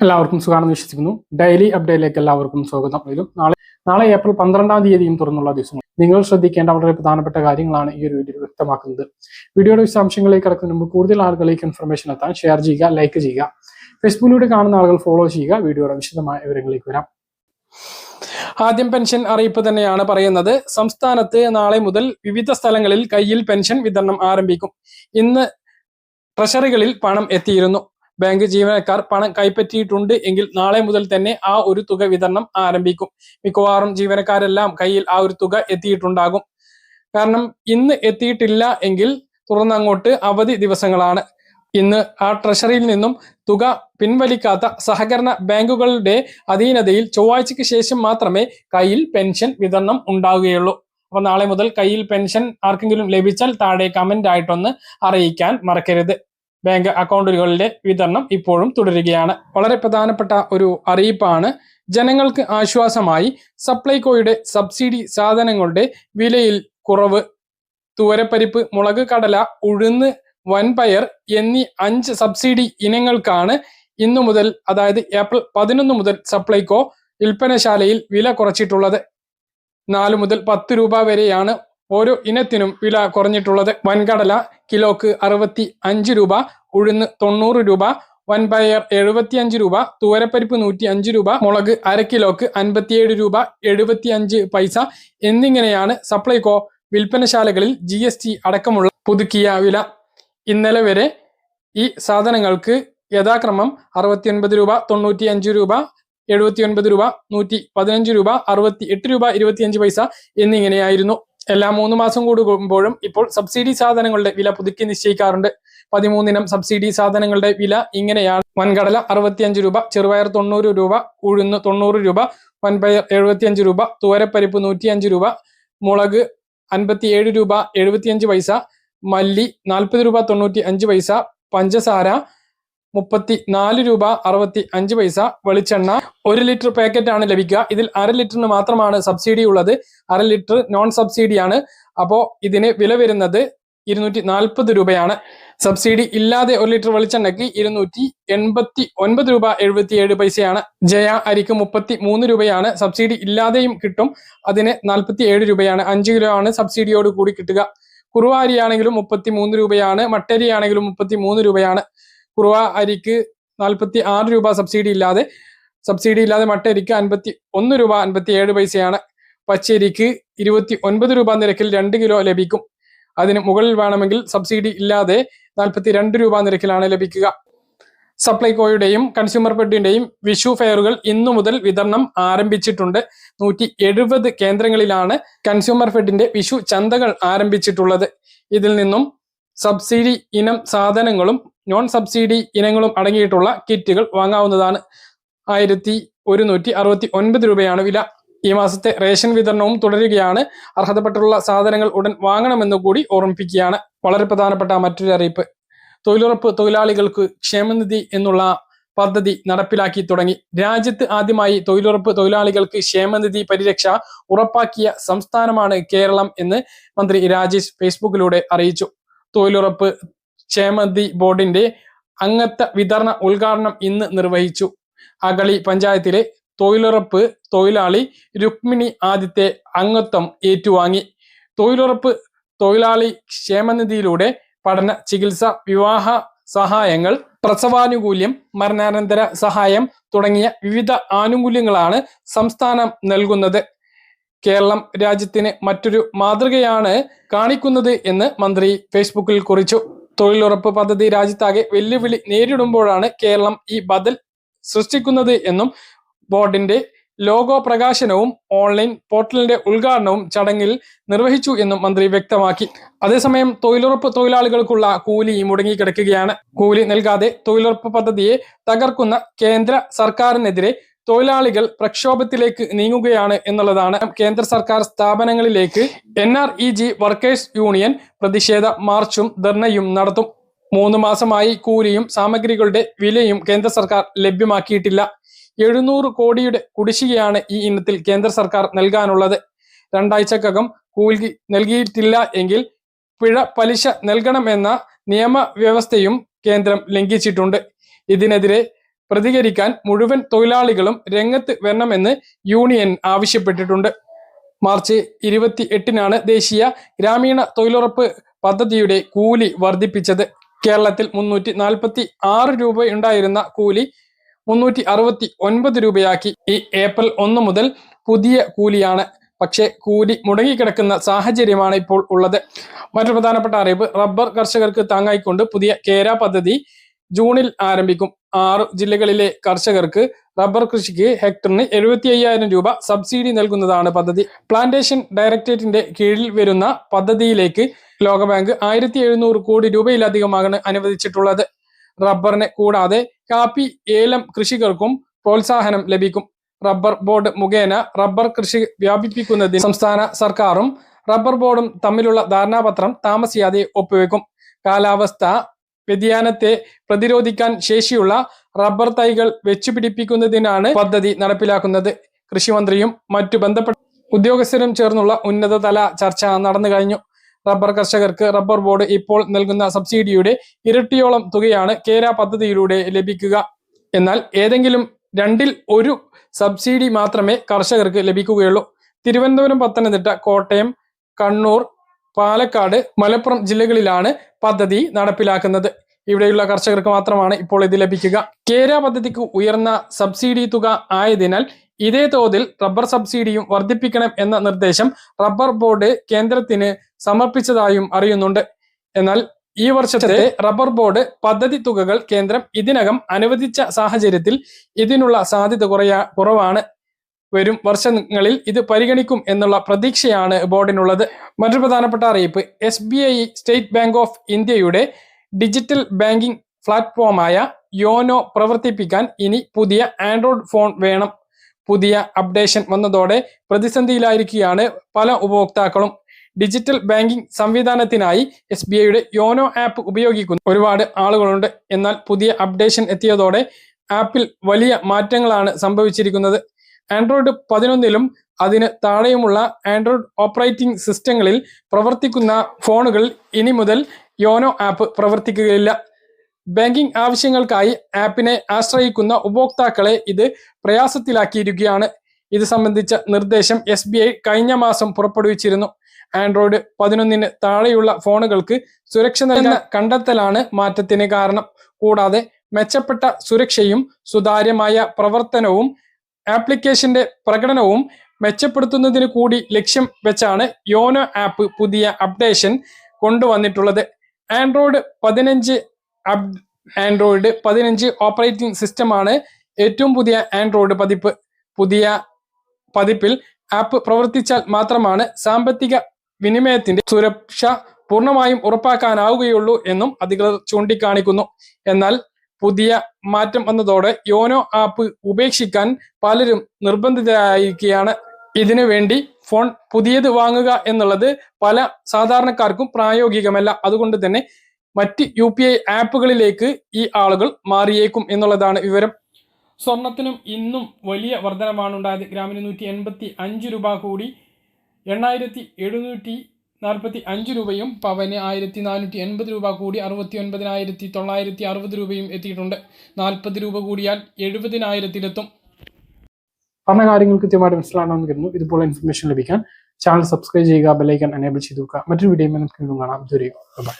എല്ലാവർക്കും സുഖമാണെന്ന് വിശ്വസിക്കുന്നു. ഡെയിലി അപ്ഡേറ്റിലേക്ക് എല്ലാവർക്കും സ്വാഗതം. വരും നാളെ നാളെ ഏപ്രിൽ പന്ത്രണ്ടാം തീയതിയും തുറന്നുള്ള ദിവസമാണ്. നിങ്ങൾ ശ്രദ്ധിക്കേണ്ട വളരെ പ്രധാനപ്പെട്ട കാര്യങ്ങളാണ് ഈ ഒരു വീഡിയോ വ്യക്തമാക്കുന്നത്. വീഡിയോയുടെ വിശദാംശങ്ങളിലേക്ക് കിടക്കുന്ന മുമ്പ് കൂടുതൽ ആളുകളിലേക്ക് ഇൻഫർമേഷൻ എത്താൻ ഷെയർ ചെയ്യുക ലൈക്ക് ചെയ്യുക. ഫേസ്ബുക്കിലൂടെ കാണുന്ന ആളുകൾ ഫോളോ ചെയ്യുക. വീഡിയോയുടെ വിശദമായ വിവരങ്ങളിലേക്ക് വരാം. ആദ്യം പെൻഷൻ അറിയിപ്പ് തന്നെയാണ് പറയുന്നത്. സംസ്ഥാനത്ത് നാളെ മുതൽ വിവിധ സ്ഥലങ്ങളിൽ കയ്യിൽ പെൻഷൻ വിതരണം ആരംഭിക്കും. ഇന്ന് ട്രഷറികളിൽ പണം എത്തിയിരുന്നു. ബാങ്ക് ജീവനക്കാർ പണം കൈപ്പറ്റിയിട്ടുണ്ട് എങ്കിൽ നാളെ മുതൽ തന്നെ ആ ഒരു തുക വിതരണം ആരംഭിക്കും. മിക്കവാറും ജീവനക്കാരെല്ലാം കയ്യിൽ ആ ഒരു തുക എത്തിയിട്ടുണ്ടാകും. കാരണം ഇന്ന് എത്തിയിട്ടില്ല എങ്കിൽ തുടർന്നങ്ങോട്ട് അവധി ദിവസങ്ങളാണ്. ഇന്ന് ആ ട്രഷറിയിൽ നിന്നും തുക പിൻവലിക്കാത്ത സഹകരണ ബാങ്കുകളുടെ അധീനതയിൽ ചൊവ്വാഴ്ചയ്ക്ക് ശേഷം മാത്രമേ കയ്യിൽ പെൻഷൻ വിതരണം ഉണ്ടാവുകയുള്ളൂ. അപ്പൊ നാളെ മുതൽ കയ്യിൽ പെൻഷൻ ആർക്കെങ്കിലും ലഭിച്ചാൽ താഴെ കമന്റ് ആയിട്ടൊന്ന് അറിയിക്കാൻ മറക്കരുത്. ബാങ്ക് അക്കൗണ്ടുകളുടെ വിതരണം ഇപ്പോഴും തുടരുകയാണ്. വളരെ പ്രധാനപ്പെട്ട ഒരു അറിയിപ്പാണ്. ജനങ്ങൾക്ക് ആശ്വാസമായി സപ്ലൈകോയുടെ സബ്സിഡി സാധനങ്ങളുടെ വിലയിൽ കുറവ് തൂരപ്പരിപ്പ് മുളക് കടല ഉഴുന്ന് വൻപയർ എന്നീ അഞ്ച് സബ്സിഡി ഇനങ്ങൾക്കാണ് ഇന്നു മുതൽ അതായത് ഏപ്രിൽ പതിനൊന്ന് മുതൽ സപ്ലൈകോ വിൽപ്പനശാലയിൽ വില കുറച്ചിട്ടുള്ളത്. നാല് മുതൽ പത്ത് രൂപ വരെയാണ് ഓരോ ഇനത്തിനും വില കുറഞ്ഞിട്ടുള്ളത് വൻകടല കിലോക്ക് അറുപത്തി അഞ്ച് രൂപ ഉഴുന്ന് തൊണ്ണൂറ് രൂപ വൻപയർ എഴുപത്തി അഞ്ച് രൂപ തൂരപ്പരിപ്പ് നൂറ്റി അഞ്ച് രൂപ മുളക് അര കിലോക്ക് അൻപത്തിയേഴ് രൂപ എഴുപത്തി അഞ്ച് പൈസ എന്നിങ്ങനെയാണ് സപ്ലൈകോ വിൽപ്പനശാലകളിൽ ജി എസ് ടി അടക്കമുള്ള പുതുക്കിയ വില. ഇന്നലെ വരെ ഈ സാധനങ്ങൾക്ക് യഥാക്രമം അറുപത്തിയൊൻപത് രൂപ തൊണ്ണൂറ്റി അഞ്ച് രൂപ എഴുപത്തി ഒൻപത് രൂപ നൂറ്റി പതിനഞ്ച് രൂപ അറുപത്തി എട്ട് രൂപ ഇരുപത്തിയഞ്ച് പൈസ എന്നിങ്ങനെയായിരുന്നു. എല്ലാ മൂന്ന് മാസം കൂടുമ്പോഴും ഇപ്പോൾ സബ്സിഡി സാധനങ്ങളുടെ വില പുതുക്കി നിശ്ചയിക്കാറുണ്ട്. പതിമൂന്നിനം സബ്സിഡി സാധനങ്ങളുടെ വില ഇങ്ങനെയാണ്. വൻകടല അറുപത്തിയഞ്ച് രൂപ ചെറുപയർ തൊണ്ണൂറ് രൂപ ഉഴുന്ന് തൊണ്ണൂറ് രൂപ വൻപയർ എഴുപത്തിയഞ്ച് രൂപ തുവരപ്പരിപ്പ് നൂറ്റിയഞ്ച് രൂപ മുളക് അൻപത്തിയേഴ് രൂപ എഴുപത്തിയഞ്ച് പൈസ മല്ലി നാൽപ്പത് രൂപ തൊണ്ണൂറ്റി അഞ്ച് പൈസ പഞ്ചസാര മുപ്പത്തി നാല് രൂപ അറുപത്തി അഞ്ച് പൈസ വെളിച്ചെണ്ണ ഒരു ലിറ്റർ പാക്കറ്റ് ആണ് ലഭിക്കുക. ഇതിൽ അര ലിറ്ററിന് മാത്രമാണ് സബ്സിഡി ഉള്ളത്. അര ലിറ്റർ നോൺ സബ്സിഡിയാണ് അപ്പോൾ ഇതിന് വില വരുന്നത് ഇരുന്നൂറ്റി നാൽപ്പത് രൂപയാണ്. സബ്സിഡി ഇല്ലാതെ ഒരു ലിറ്റർ വെളിച്ചെണ്ണയ്ക്ക് ഇരുന്നൂറ്റി എൺപത്തി ഒൻപത് രൂപ എഴുപത്തി ഏഴ് പൈസയാണ്. ജയ അരിക്ക് മുപ്പത്തി മൂന്ന് രൂപയാണ്. സബ്സിഡി ഇല്ലാതെയും കിട്ടും. അതിന് നാൽപ്പത്തി ഏഴ് രൂപയാണ്. അഞ്ച് കിലോ ആണ് സബ്സിഡിയോട് കൂടി കിട്ടുക. കുറുവാരിയാണെങ്കിലും മുപ്പത്തി മൂന്ന് രൂപയാണ്. മട്ടരി ആണെങ്കിലും മുപ്പത്തി മൂന്ന് രൂപയാണ്. കുറുവ അരിക്ക് നാൽപ്പത്തി ആറ് രൂപ സബ്സിഡി ഇല്ലാതെ സബ്സിഡി ഇല്ലാതെ മട്ടരിക്ക് അൻപത്തി ഒന്ന് രൂപ അൻപത്തി ഏഴ് പൈസയാണ്. പച്ചരിക്ക് ഇരുപത്തി ഒൻപത് രൂപ നിരക്കിൽ രണ്ട് കിലോ ലഭിക്കും. അതിന് മുകളിൽ വേണമെങ്കിൽ സബ്സിഡി ഇല്ലാതെ നാൽപ്പത്തി രണ്ട് രൂപ നിരക്കിലാണ് ലഭിക്കുക. സപ്ലൈകോയുടെയും കൺസ്യൂമർ ഫെഡിന്റെയും വിഷു ഫെയറുകൾ ഇന്നു മുതൽ വിതരണം ആരംഭിച്ചിട്ടുണ്ട്. നൂറ്റി എഴുപത് കേന്ദ്രങ്ങളിലാണ് കൺസ്യൂമർ ഫെഡിന്റെ വിഷു ചന്തകൾ ആരംഭിച്ചിട്ടുള്ളത്. ഇതിൽ നിന്നും സബ്സിഡി ഇനം സാധനങ്ങളും നോൺ സബ്സിഡി ഇനങ്ങളും അടങ്ങിയിട്ടുള്ള കിറ്റുകൾ വാങ്ങാവുന്നതാണ്. ആയിരത്തി ഒരുന്നൂറ്റി അറുപത്തി ഒൻപത് രൂപയാണ് വില. ഈ മാസത്തെ റേഷൻ വിതരണവും തുടരുകയാണ്. അർഹതപ്പെട്ടുള്ള സാധനങ്ങൾ ഉടൻ വാങ്ങണമെന്ന് കൂടി ഓർമ്മിപ്പിക്കുകയാണ്. വളരെ പ്രധാനപ്പെട്ട മറ്റൊരു അറിയിപ്പ്. തൊഴിലുറപ്പ് തൊഴിലാളികൾക്ക് ക്ഷേമനിധി എന്നുള്ള പദ്ധതി നടപ്പിലാക്കി തുടങ്ങി. രാജ്യത്ത് ആദ്യമായി തൊഴിലുറപ്പ് തൊഴിലാളികൾക്ക് ക്ഷേമനിധി പരിരക്ഷ ഉറപ്പാക്കിയ സംസ്ഥാനമാണ് കേരളം എന്ന് മന്ത്രി രാജേഷ് ഫേസ്ബുക്കിലൂടെ അറിയിച്ചു. തൊഴിലുറപ്പ് ക്ഷേമനിധി ബോർഡിന്റെ അംഗത്വ വിതരണ ഉദ്ഘാടനം ഇന്ന് നിർവഹിച്ചു. അകളി പഞ്ചായത്തിലെ തൊഴിലുറപ്പ് തൊഴിലാളി രുക്മിണി ആദിത്യ അംഗത്വം ഏറ്റുവാങ്ങി. തൊഴിലുറപ്പ് തൊഴിലാളി ക്ഷേമനിധിയിലൂടെ പഠന ചികിത്സ വിവാഹ സഹായങ്ങൾ പ്രസവാനുകൂല്യം മരണാനന്തര സഹായം തുടങ്ങിയ വിവിധ ആനുകൂല്യങ്ങളാണ് സംസ്ഥാനം നൽകുന്നത്. കേരളം രാജ്യത്തിന് മറ്റൊരു മാതൃകയാണ് കാണിക്കുന്നത് എന്ന് മന്ത്രി ഫേസ്ബുക്കിൽ കുറിച്ചു. തൊഴിലുറപ്പ് പദ്ധതി രാജ്യത്താകെ വെല്ലുവിളി നേരിടുമ്പോഴാണ് കേരളം ഈ ബദൽ സൃഷ്ടിക്കുന്നത് എന്നും ബോർഡിന്റെ ലോഗോ പ്രകാശനവും ഓൺലൈൻ പോർട്ടലിന്റെ ഉദ്ഘാടനവും ചടങ്ങിൽ നിർവഹിച്ചു എന്നും മന്ത്രി വ്യക്തമാക്കി. അതേസമയം തൊഴിലുറപ്പ് തൊഴിലാളികൾക്കുള്ള കൂലി മുടങ്ങിക്കിടക്കുകയാണ് കൂലി നൽകാതെ തൊഴിലുറപ്പ് പദ്ധതിയെ തകർക്കുന്ന കേന്ദ്ര സർക്കാരിനെതിരെ തൊഴിലാളികൾ പ്രക്ഷോഭത്തിലേക്ക് നീങ്ങുകയാണ് എന്നുള്ളതാണ് കേന്ദ്ര സർക്കാർ സ്ഥാപനങ്ങളിലേക്ക് N R E G workers union പ്രതിഷേധ മാർച്ചും ധർണയും നടത്തും. മൂന്ന് മാസമായി കൂലിയും സാമഗ്രികളുടെ വിലയും കേന്ദ്ര സർക്കാർ ലഭ്യമാക്കിയിട്ടില്ല. എഴുന്നൂറ് കോടിയുടെ കുടിശ്ശികയാണ് ഈ ഇനത്തിൽ കേന്ദ്ര സർക്കാർ നൽകാനുള്ളത്. രണ്ടാഴ്ചക്കകം കൂലി നൽകിയിട്ടില്ല എങ്കിൽ പിഴ പലിശ നൽകണമെന്ന നിയമവ്യവസ്ഥയും കേന്ദ്രം ലംഘിച്ചിട്ടുണ്ട്. ഇതിനെതിരെ പ്രതികരിക്കാൻ മുഴുവൻ തൊഴിലാളികളും രംഗത്ത് വരണമെന്ന് യൂണിയൻ ആവശ്യപ്പെട്ടിട്ടുണ്ട്. മാർച്ച് ഇരുപത്തി എട്ടിനാണ് ദേശീയ ഗ്രാമീണ തൊഴിലുറപ്പ് പദ്ധതിയുടെ കൂലി വർദ്ധിപ്പിച്ചത്. കേരളത്തിൽ മുന്നൂറ്റി നാൽപ്പത്തി ആറ് രൂപയുണ്ടായിരുന്ന കൂലി മുന്നൂറ്റി അറുപത്തി ഒൻപത് രൂപയാക്കി. ഈ ഏപ്രിൽ ഒന്ന് മുതൽ പുതിയ കൂലിയാണ്. പക്ഷേ കൂലി മുടങ്ങിക്കിടക്കുന്ന സാഹചര്യമാണ് ഇപ്പോൾ ഉള്ളത്. മറ്റൊരു പ്രധാനപ്പെട്ട അറിയിപ്പ് റബ്ബർ കർഷകർക്ക് താങ്ങായിക്കൊണ്ട് പുതിയ കേര പദ്ധതി ജൂണിൽ ആരംഭിക്കും. ആറ് ജില്ലകളിലെ കർഷകർക്ക് റബ്ബർ കൃഷിക്ക് ഹെക്ടറിന് എഴുപത്തി അയ്യായിരം രൂപ സബ്സിഡി നൽകുന്നതാണ് പദ്ധതി. പ്ലാന്റേഷൻ ഡയറക്ടറേറ്റിന്റെ കീഴിൽ വരുന്ന പദ്ധതിയിലേക്ക് ലോകബാങ്ക് ആയിരത്തി എഴുന്നൂറ് കോടി രൂപയിലധികമാണ് അനുവദിച്ചിട്ടുള്ളത്. റബ്ബറിനെ കൂടാതെ കാപ്പി ഏലം കൃഷികൾക്കും പ്രോത്സാഹനം ലഭിക്കും. റബ്ബർ ബോർഡ് മുഖേന റബ്ബർ കൃഷി വ്യാപിപ്പിക്കുന്നതിന് സംസ്ഥാന സർക്കാരും റബ്ബർ ബോർഡും തമ്മിലുള്ള ധാരണാപത്രം താമസിയാതെ ഒപ്പുവെക്കും. കാലാവസ്ഥ വ്യതിയാനത്തെ പ്രതിരോധിക്കാൻ ശേഷിയുള്ള റബ്ബർ തൈകൾ വെച്ചുപിടിപ്പിക്കുന്നതിനാണ് പദ്ധതി നടപ്പിലാക്കുന്നത്. കൃഷിമന്ത്രിയും മറ്റു ബന്ധപ്പെട്ട ഉദ്യോഗസ്ഥരും ചേർന്നുള്ള ഉന്നതതല ചർച്ച നടന്നു കഴിഞ്ഞു. റബ്ബർ കർഷകർക്ക് റബ്ബർ ബോർഡ് ഇപ്പോൾ നൽകുന്ന സബ്സിഡിയുടെ ഇരട്ടിയോളം തുകയാണ് കേര പദ്ധതിയിലൂടെ ലഭിക്കുക. എന്നാൽ ഏതെങ്കിലും രണ്ടിൽ ഒരു സബ്സിഡി മാത്രമേ കർഷകർക്ക് ലഭിക്കുകയുള്ളൂ. തിരുവനന്തപുരം പത്തനംതിട്ട കോട്ടയം കണ്ണൂർ പാലക്കാട് മലപ്പുറം ജില്ലകളിലാണ് പദ്ധതി നടപ്പിലാക്കുന്നത്. ഇവിടെയുള്ള കർഷകർക്ക് മാത്രമാണ് ഇപ്പോൾ ഇത് ലഭിക്കുക. കേര പദ്ധതിക്ക് ഉയർന്ന സബ്സിഡി തുക ആയതിനാൽ ഇതേ തോതിൽ റബ്ബർ സബ്സിഡിയും വർദ്ധിപ്പിക്കണം എന്ന നിർദ്ദേശം റബ്ബർ ബോർഡ് കേന്ദ്രത്തിന് സമർപ്പിച്ചതായും അറിയുന്നുണ്ട്. എന്നാൽ ഈ വർഷത്തെ റബ്ബർ ബോർഡ് പദ്ധതി തുകകൾ കേന്ദ്രം ഇതിനകം അനുവദിച്ച സാഹചര്യത്തിൽ ഇതിനുള്ള സാധ്യത കുറയാ കുറവാണ്. വരും വർഷങ്ങളിൽ ഇത് പരിഗണിക്കും എന്നുള്ള പ്രതീക്ഷയാണ് ബോർഡിനുള്ളത്. മറ്റൊരു പ്രധാനപ്പെട്ട അറിയിപ്പ് S B I state bank of ഇന്ത്യയുടെ ഡിജിറ്റൽ ബാങ്കിംഗ് പ്ലാറ്റ്ഫോമായ യോനോ പ്രവർത്തിപ്പിക്കാൻ ഇനി പുതിയ ആൻഡ്രോയിഡ് ഫോൺ വേണം. പുതിയ അപ്ഡേഷൻ വന്നതോടെ പ്രതിസന്ധിയിലായിരിക്കുകയാണ് പല ഉപഭോക്താക്കളും. ഡിജിറ്റൽ ബാങ്കിംഗ് സംവിധാനത്തിനായി എസ് ബി ഐയുടെ യോനോ ആപ്പ് ഉപയോഗിക്കുന്ന. ഒരുപാട് ആളുകളുണ്ട്. എന്നാൽ പുതിയ അപ്ഡേഷൻ എത്തിയതോടെ ആപ്പിൽ വലിയ മാറ്റങ്ങളാണ് സംഭവിച്ചിരിക്കുന്നത്. ആൻഡ്രോയിഡ് പതിനൊന്നിലും അതിന് താഴെയുമുള്ള ആൻഡ്രോയിഡ് ഓപ്പറേറ്റിംഗ് സിസ്റ്റങ്ങളിൽ പ്രവർത്തിക്കുന്ന ഫോണുകൾ ഇനി മുതൽ യോനോ ആപ്പ് പ്രവർത്തിക്കുകയില്ല. ബാങ്കിംഗ് ആവശ്യങ്ങൾക്കായി ആപ്പിനെ ആശ്രയിക്കുന്ന ഉപഭോക്താക്കളെ ഇത് പ്രയാസത്തിലാക്കിയിരിക്കുകയാണ്. ഇത് സംബന്ധിച്ച നിർദ്ദേശം എസ് ബി ഐ കഴിഞ്ഞ മാസം പുറപ്പെടുവിച്ചിരുന്നു. ആൻഡ്രോയിഡ് പതിനൊന്നിന് താഴെയുള്ള ഫോണുകൾക്ക് സുരക്ഷ നൽകുന്ന കണ്ടെത്തലാണ് മാറ്റത്തിന് കാരണം. കൂടാതെ മെച്ചപ്പെട്ട സുരക്ഷയും സുതാര്യമായ പ്രവർത്തനവും ആപ്ലിക്കേഷന്റെ പ്രകടനവും മെച്ചപ്പെടുത്തുന്നതിന് കൂടി ലക്ഷ്യം വെച്ചാണ് യോനോ ആപ്പ് പുതിയ അപ്ഡേഷൻ കൊണ്ടുവന്നിട്ടുള്ളത്. ആൻഡ്രോയിഡ് പതിനഞ്ച് ആൻഡ്രോയിഡ് പതിനഞ്ച് ഓപ്പറേറ്റിംഗ് സിസ്റ്റമാണ് ഏറ്റവും പുതിയ ആൻഡ്രോയിഡ് പതിപ്പ്. പുതിയ പതിപ്പിൽ ആപ്പ് പ്രവർത്തിച്ചാൽ മാത്രമാണ് സാമ്പത്തിക വിനിമയത്തിന്റെ സുരക്ഷ പൂർണമായും ഉറപ്പാക്കാനാവുകയുള്ളൂ എന്നും അധികൃതർ ചൂണ്ടിക്കാണിക്കുന്നു. എന്നാൽ പുതിയ മാറ്റം വന്നതോടെ യോനോ ആപ്പ് ഉപേക്ഷിക്കാൻ പലരും നിർബന്ധിതരായിരിക്കുകയാണ്. ഇതിനു വേണ്ടി ഫോൺ പുതിയത് വാങ്ങുക എന്നുള്ളത് പല സാധാരണക്കാർക്കും പ്രായോഗികമല്ല. അതുകൊണ്ട് തന്നെ മറ്റ് യു പി ഐ ആപ്പുകളിലേക്ക് ഈ ആളുകൾ മാറിയേക്കും എന്നുള്ളതാണ് വിവരം. സ്വർണത്തിനും ഇന്നും വലിയ വർധനമാണ് ഉണ്ടായത് ഗ്രാമിന് നൂറ്റി എൺപത്തി അഞ്ച് രൂപ കൂടി എണ്ണായിരത്തി എഴുന്നൂറ്റി നാൽപ്പത്തി അഞ്ച് രൂപയും പവന് ആയിരത്തി നാനൂറ്റി എൺപത് രൂപ കൂടി അറുപത്തി ഒൻപതിനായിരത്തി തൊള്ളായിരത്തി അറുപത് രൂപയും എത്തിയിട്ടുണ്ട്. നാൽപ്പത് രൂപ കൂടിയാൽ എഴുപതിനായിരത്തിലെത്തും. പറഞ്ഞ കാര്യങ്ങൾ കൃത്യമായിട്ട് മനസ്സിലാണെന്ന് കരുതുന്നു. ഇതുപോലെ ഇൻഫർമേഷൻ ലഭിക്കാൻ ചാനൽ സബ്സ്ക്രൈബ് ചെയ്യുക ബെലൈക്കൻ എനേബിൾ ചെയ്തു നോക്കുക മറ്റൊരു വീഡിയോ നമുക്ക് കാണാം. ബൈ